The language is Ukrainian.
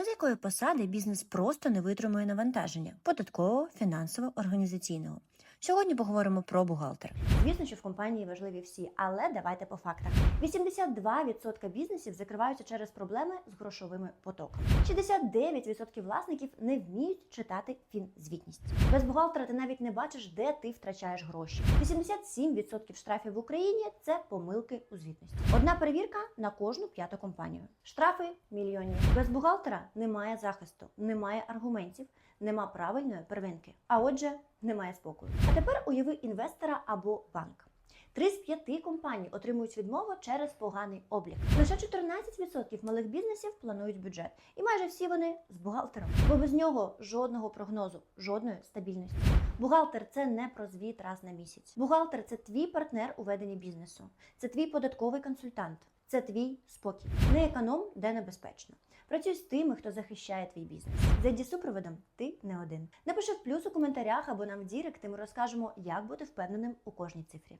без якої посади бізнес просто не витримує навантаження податкового, фінансово, організаційного. Сьогодні поговоримо про бухгалтера. Звісно, що в компанії важливі всі, але давайте по фактах. 82% бізнесів закриваються через проблеми з грошовими потоками. 69% власників не вміють читати фінзвітність. Без бухгалтера ти навіть не бачиш, де ти втрачаєш гроші. 87% штрафів в Україні це помилки у звітності. Одна перевірка на кожну п'яту компанію. Штрафи мільйонні. Без бухгалтера немає захисту, немає аргументів, нема правильної первинки. А отже, немає спокою. А тепер уяви інвестора або банк. Три з п'яти компаній отримують відмову через поганий облік. Лише 14% малих бізнесів планують бюджет, і майже всі вони з бухгалтером. Бо без нього жодного прогнозу, жодної стабільності. Бухгалтер це не про звіт раз на місяць. Бухгалтер це твій партнер у веденні бізнесу, це твій податковий консультант, це твій спокій. Не економ, де небезпечно. Працюй з тими, хто захищає твій бізнес. За ID супроводом ти не один. Напиши в плюс у коментарях або нам в Дірект, і ми розкажемо, як бути впевненим у кожній цифрі.